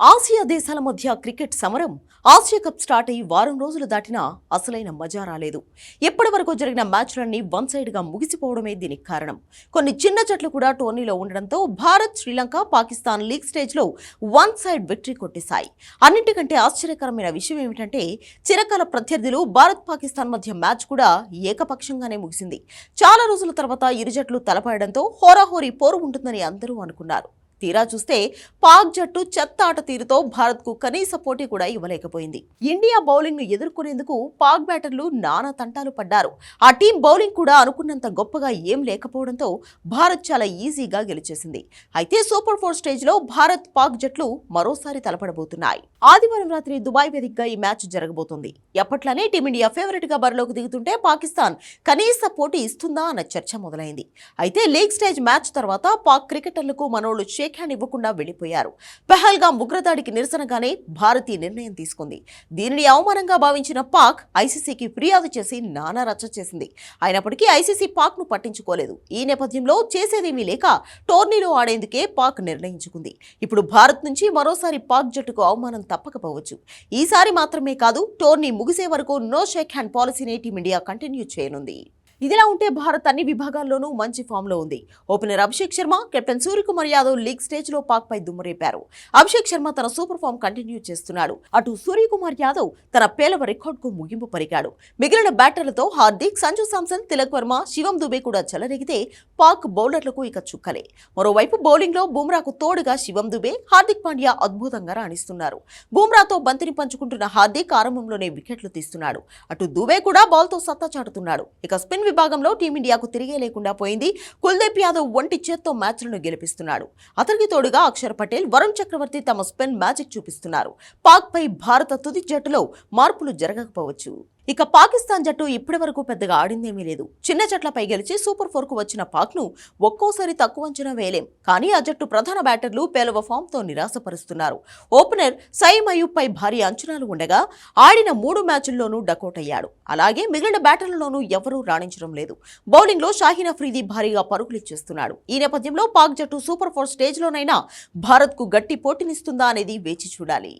Asia దేశాల మధ్య cricket సమరం ఆసియా కప్ స్టార్ట్ అయ్యి వారం రోజులు దాటినా అసలైన మజా రాలేదు. ఇప్పటివరకు జరిగిన మ్యాచ్లన్నీ వన్ సైడ్గా ముగిసిపోవడమే దీనికి కారణం. కొన్ని చిన్న జట్లు కూడా టోర్నీలో ఉండడంతో భారత్ శ్రీలంక పాకిస్తాన్ లీగ్ స్టేజ్లో వన్ సైడ్ విక్టరీ కొట్టేశాయి. అన్నింటికంటే ఆశ్చర్యకరమైన విషయం ఏమిటంటే చిరకాల ప్రత్యర్థులు భారత్ పాకిస్తాన్ మధ్య మ్యాచ్ కూడా ఏకపక్షంగానే ముగిసింది. చాలా రోజుల తర్వాత ఇరు జట్లు తలపడడంతో హోరాహోరీ పోరు ఉంటుందని అందరూ అనుకున్నారు. తీరా చూస్తే పాక్ జట్టు చెత్త ఆట తీరుతో భారత్కు కనీస పోటీ కూడా ఇవ్వలేకపోయింది. ఇండియా బౌలింగ్ను ఎదుర్కొనేందుకు పాక్ బ్యాటర్లు నానా తంటాలు పడ్డారు. ఆ టీం బౌలింగ్ కూడా అనుకున్నంత గొప్పగా ఏం లేకపోవడంతో భారత్ చాలా ఈజీగా గెలిచేసింది. అయితే సూపర్ ఫోర్ స్టేజ్లో భారత్ పాక్ జట్లు మరోసారి తలపడబోతున్నాయి. ఆదివారం రాత్రి దుబాయ్ వేదికగా ఈ మ్యాచ్ జరగబోతుంది. ఎప్పట్లానే టీమిండియా ఫేవరెట్గా బరిలోకి దిగుతుంటే పాకిస్తాన్ కనీస పోటీ ఇస్తుందా అన్న చర్చ మొదలైంది. అయితే లీగ్ స్టేజ్ మ్యాచ్ తర్వాత పాక్ క్రికెటర్లకు మనోళ్ళు షేక్ హ్యాండ్ ఇవ్వకుండా వెళ్ళిపోయారు పెహల్గా ఉగ్రదాడికి నిరసనగానే భారత్ నిర్ణయం తీసుకుంది. దీనిని అవమానంగా భావించిన పాక్ ఐసీసీకి ఫిర్యాదు చేసి నానా రచ్చ చేసింది. అయినప్పటికీ ఐసీసీ పాక్ను పట్టించుకోలేదు. ఈ నేపథ్యంలో చేసేదేమీ లేక టోర్నీలో ఆడేందుకే పాక్ నిర్ణయించుకుంది. ఇప్పుడు భారత్ నుంచి మరోసారి పాక్ జట్టుకు అవమానం తప్పకపోవచ్చు. ఈసారి మాత్రమే కాదు టోర్నీ ముగిసే వరకు నో షేక్ హ్యాండ్ పాలసీని టీమిండియా కంటిన్యూ చేయనుంది. ఇదిలా ఉంటే భారత్ అన్ని విభాగాల్లోనూ మంచి ఫామ్లో ఉంది. Opener Abhishek Sharma captain Suryakumar Yadav league స్టేజ్లో పాక్పై దుమ్మరేపారు దుమ్మురేపారు. అభిషేక్ శర్మ తన సూపర్ ఫామ్ కంటిన్యూ చేస్తున్నాడు. అటు సూర్యకుమార్ యాదవ్ తన పేలవ రికార్డుకు ముగింపు పరిగాడు మిగిలిన బ్యాటర్లతో హార్దిక్ సంజు సామ్సన్ తిలక్ వర్మ శివం దుబే కూడా చెలరేగితే పాక్ బౌలర్లకు ఇక చుక్కలే. మరోవైపు బౌలింగ్లో బుమ్రాకు తోడుగా శివం దుబే హార్దిక్ పాండ్యా అద్భుతంగా రాణిస్తున్నారు. బుమ్రాతో బంతిని పంచుకుంటున్న హార్దిక్ ఆరంభంలోనే వికెట్లు తీస్తున్నాడు. అటు దుబే కూడా బాల్తో సత్తా చాటుతున్నాడు. ఇక స్పిన్ విభాగంలో టీమిండియాకు తిరిగే లేకుండా పోయింది. కుల్దీప్ యాదవ్ ఒంటి చేత్తో మ్యాచ్లను గెలిపిస్తున్నాడు. అతనికి తోడుగా అక్షర్ పటేల్ వరుణ్ చక్రవర్తి తమ స్పెన్ మ్యాజిక్ చూపిస్తున్నారు. పాక్ పై భారత తుది జట్టులో మార్పులు జరగకపోవచ్చు. ఇక పాకిస్తాన్ జట్టు ఇప్పటి వరకు పెద్దగా ఆడిందేమీ లేదు. చిన్న జట్లపై గెలిచి సూపర్ ఫోర్కు వచ్చిన పాక్ను ఒక్కోసారి తక్కువ అంచనా వేయలేం. కానీ ఆ జట్టు ప్రధాన బ్యాటర్లు పేలవ ఫామ్తో నిరాశపరుస్తున్నారు. ఓపెనర్ సైమ్ అయూబ్ పై భారీ అంచనాలు ఉండగా ఆడిన మూడు మ్యాచుల్లోనూ డకౌట్ అయ్యాడు. అలాగే మిగిలిన బ్యాటర్లలోనూ ఎవరూ రాణించడం లేదు. బౌలింగ్లో షాహీన్ అఫ్రీది భారీగా పరుగులు ఇచ్చేస్తున్నాడు ఈ నేపథ్యంలో పాక్ జట్టు సూపర్ ఫోర్ స్టేజ్లోనైనా భారత్కు గట్టి పోటీనిస్తుందా అనేది వేచి చూడాలి.